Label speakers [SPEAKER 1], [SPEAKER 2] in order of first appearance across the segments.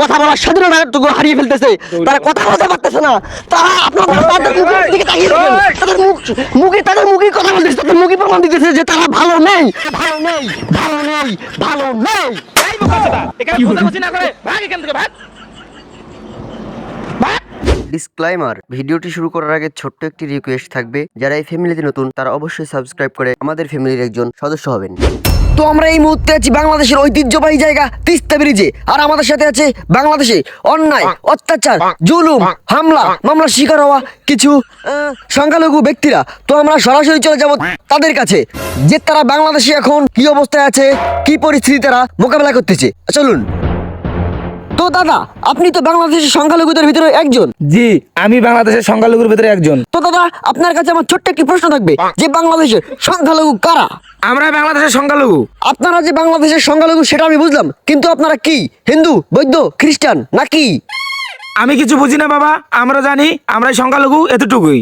[SPEAKER 1] কথা বলার স্বাধীনতাটুকু হারিয়ে ফেলতেছে। তারা কথা বলতে পারতেছে না। তারা আপনার তাদের মুখের দিকে তাকিয়ে তাদের মুখ মুখে তাদের মুখে কথা বলতেছে তাদের মুখে প্রমাণ দিতেছে যে তারা ভালো নেই। ভালো নেই ভালো নেই ভালো নেই।
[SPEAKER 2] এই বোকাচোদা, এখানে খোঁজাখুঁজি না করে ভাগ এখান থেকে ভাগ। ভাগ।
[SPEAKER 3] ডিসক্লাইমার ভিডিওটি শুরু করার আগে ছোট্ট একটি রিকোয়েস্ট থাকবে। যারা এই ফ্যামিলিতে নতুন তারা অবশ্যই সাবস্ক্রাইব করে আমাদের ফ্যামিলির একজন সদস্য হবেন। তো আমরা এই মুহূর্তে আছি বাংলাদেশের ঐতিহ্যবাহী জায়গা তিস্তা ব্রিজে। আর আমাদের সাথে আছে বাংলাদেশে অন্যায়, অত্যাচার, জুলুম, হামলা মামলা শিকার হওয়া কিছু সংখ্যালঘু ব্যক্তিরা। তো আমরা সরাসরি চলে যাব তাদের কাছে, যে তারা বাংলাদেশে এখন কি অবস্থায় আছে, কি পরিস্থিতি তারা মোকাবেলা করতেছে। চলুন। তো দাদা আপনি তো বাংলাদেশের সংখ্যালঘুদের ভিতরে একজন।
[SPEAKER 2] জি আমি বাংলাদেশের সংখ্যালঘুর ভিতরে একজন।
[SPEAKER 3] তো দাদা আপনার কাছে আমার ছোট্ট একটি প্রশ্ন থাকবে যে বাংলাদেশের সংখ্যালঘু কারা?
[SPEAKER 2] আমরা বাংলাদেশের সংখ্যালঘু।
[SPEAKER 3] আপনারা যে বাংলাদেশের সংখ্যালঘু সেটা আমি বুঝলাম কিন্তু আপনারা কি? হিন্দু বৈদ্য খ্রিস্টান নাকি
[SPEAKER 2] আমি কিছু বুঝি না বাবা। আমরা জানি আমরা সংখ্যালঘু এতটুকুই।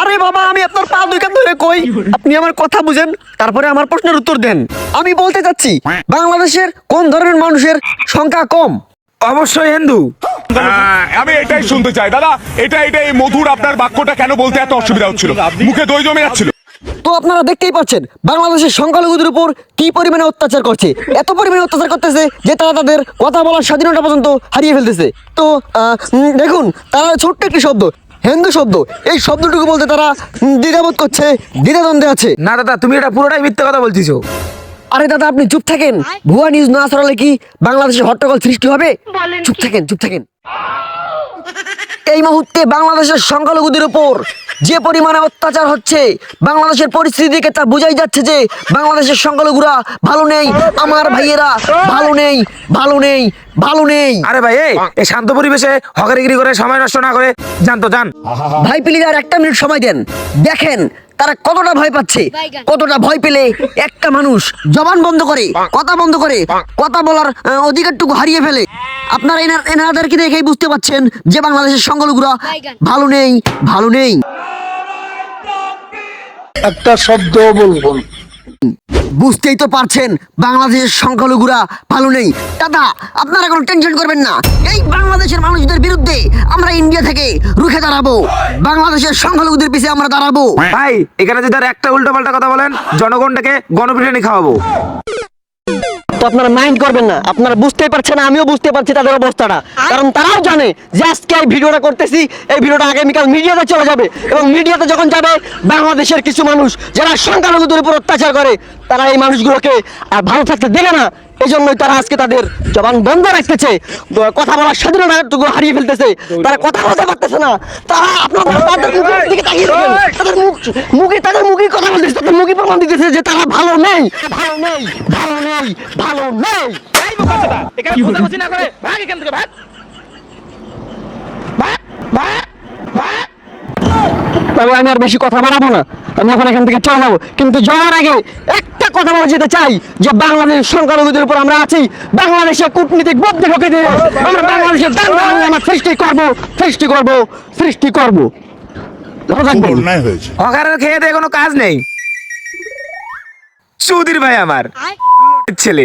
[SPEAKER 3] আরে বাবা আমি আপনার পা দুই কান ধরে কই? আপনি আমার কথা বুঝেন তারপরে আমার প্রশ্নের উত্তর দেন। আমি বলতে চাচ্ছি বাংলাদেশের কোন ধরনের মানুষের সংখ্যা কম?
[SPEAKER 2] অবশ্যই হিন্দু।
[SPEAKER 4] হ্যাঁ, আমি এটাই শুনতে চাই। দাদা এটা এটা এই মধুর আপনার বাক্যটা কেন বলতে এত অসুবিধা হচ্ছিল? মুখে দই জমে যাচ্ছিল।
[SPEAKER 3] তো আপনারা দেখতেই পাচ্ছেন বাংলাদেশের সংখ্যালঘুদের উপর কি পরিমাণে অত্যাচার করছে। এত পরিমাণে অত্যাচার করতেছে যে তারা তাদের কথা বলার স্বাধীনতা পর্যন্ত হারিয়ে ফেলতেছে। তো দেখুন তারা ছোট্ট একটি শব্দ হিন্দু শব্দ। এই শব্দটুকু বলতে তারা দ্বিধাবোধ করছে দ্বিধাদ্বন্দ্বে আছে।
[SPEAKER 2] না দাদা তুমি এটা পুরোটাই মিথ্যে কথা বলছিছো
[SPEAKER 3] আরে দাদা আপনি চুপ থাকেন। ভুয়া নিউজ না ছড়ালে কি বাংলাদেশে হট্টগোল সৃষ্টি হবে? চুপ থাকেন চুপ থাকেন। এই মুহূর্তে বাংলাদেশের সংখ্যালঘুদের উপর যে পরিমাণে অত্যাচার হচ্ছে বাংলাদেশের পরিস্থিতিকে তা বোঝাই যাচ্ছে যে বাংলাদেশের সংখ্যালঘুরা ভালো নেই আমার ভাইয়েরা ভালো নেই ভালো নেই ভালো নেই।
[SPEAKER 2] আরে ভাই এই শান্ত পরিবেশে হকারিগিরি করে সময় নষ্ট না করে জান তো জান
[SPEAKER 3] ভাই প্লিজ আর একটা মিনিট সময় দেন। দেখেন তারা কতটা ভয় পাচ্ছে। কতটা ভয় পেলে একটা মানুষ জবান বন্ধ করে কথা বন্ধ করে কথা বলার আহ, অধিকারটুকু হারিয়ে ফেলে। আপনারা এনার এনাদেরকে দেখেই বুঝতে পাচ্ছেন যে বাংলাদেশের সংখ্যালঘুরা ভালো নেই ভালো নেই।
[SPEAKER 5] একটা শব্দ বলব।
[SPEAKER 3] বুঝতেই তো পারছেন বাংলাদেশের সংখ্যালঘুরা ভালো নেই। দাদা আপনারা কোনো টেনশন করবেন না। এই বাংলাদেশের মানুষদের বিরুদ্ধে আমরা ইন্ডিয়া থেকে রুখে দাঁড়াবো। বাংলাদেশের সংখ্যালঘুদের পিছিয়ে আমরা দাঁড়াবো।
[SPEAKER 2] ভাই এখানে যদি আর একটা উল্টো পাল্টা কথা বলেন জনগণটাকে গণপিটানি খাওয়াবো।
[SPEAKER 1] তো আপনারা মাইন্ড করবেন না। আপনারা বুঝতেই পারছেন, আমিও বুঝতে পারছি তাদের অবস্থাটা। কারণ তারাও জানে যে আজকে এই ভিডিওটা করতেছি, এই ভিডিওটা আগামীকাল মিডিয়াতে চলে যাবে। এবং মিডিয়াতে যখন যাবে, বাংলাদেশের কিছু মানুষ যারা সংখ্যালঘুদের উপর অত্যাচার করে, তারা এই মানুষগুলোকে আর ভালো থাকতে দেবে না। এই জন্যই তারা আজকে তাদের জবান বন্ধ রাখতেছে। কথা বলার স্বাধীনতাটুকু হারিয়ে ফেলতেছে। তারা কথা বলতে পারতেছে না। তারা আপনার তাদের মুখের দিকে তাকিয়ে দেখেন। তাদের মুখ মুখে তাদের মুখে কথা বলতেছে। তাদের মুখে প্রমাণ দিতেছে যে তারা ভালো নেই। ভালো নেই। ভালো নেই। ভালো নেই।
[SPEAKER 2] এই বোকাচোদা, এখানে না করে। ভাগ এখান থেকে ভাগ। ভাগ ভাগ ভাগ।
[SPEAKER 1] তবে আমি আর বেশি কথা বাড়াবো না। আমি এখন এখান থেকে চলে যাব। কিন্তু যাওয়ার আগে একটা কথা বলে যেতে চাই যে বাংলাদেশের সংখ্যালঘুদের উপর আমরা আছি। বাংলাদেশের কূটনীতিক বুদ্ধি ঢোকে দিয়ে আমরা বাংলাদেশের আমরা সৃষ্টি করব সৃষ্টি করব সৃষ্টি করব। ভালো থাকবেন
[SPEAKER 2] হকারের খেয়ে দিয়ে কোনো কাজ নেই। সুধীর ভাই আমার। ছেলে।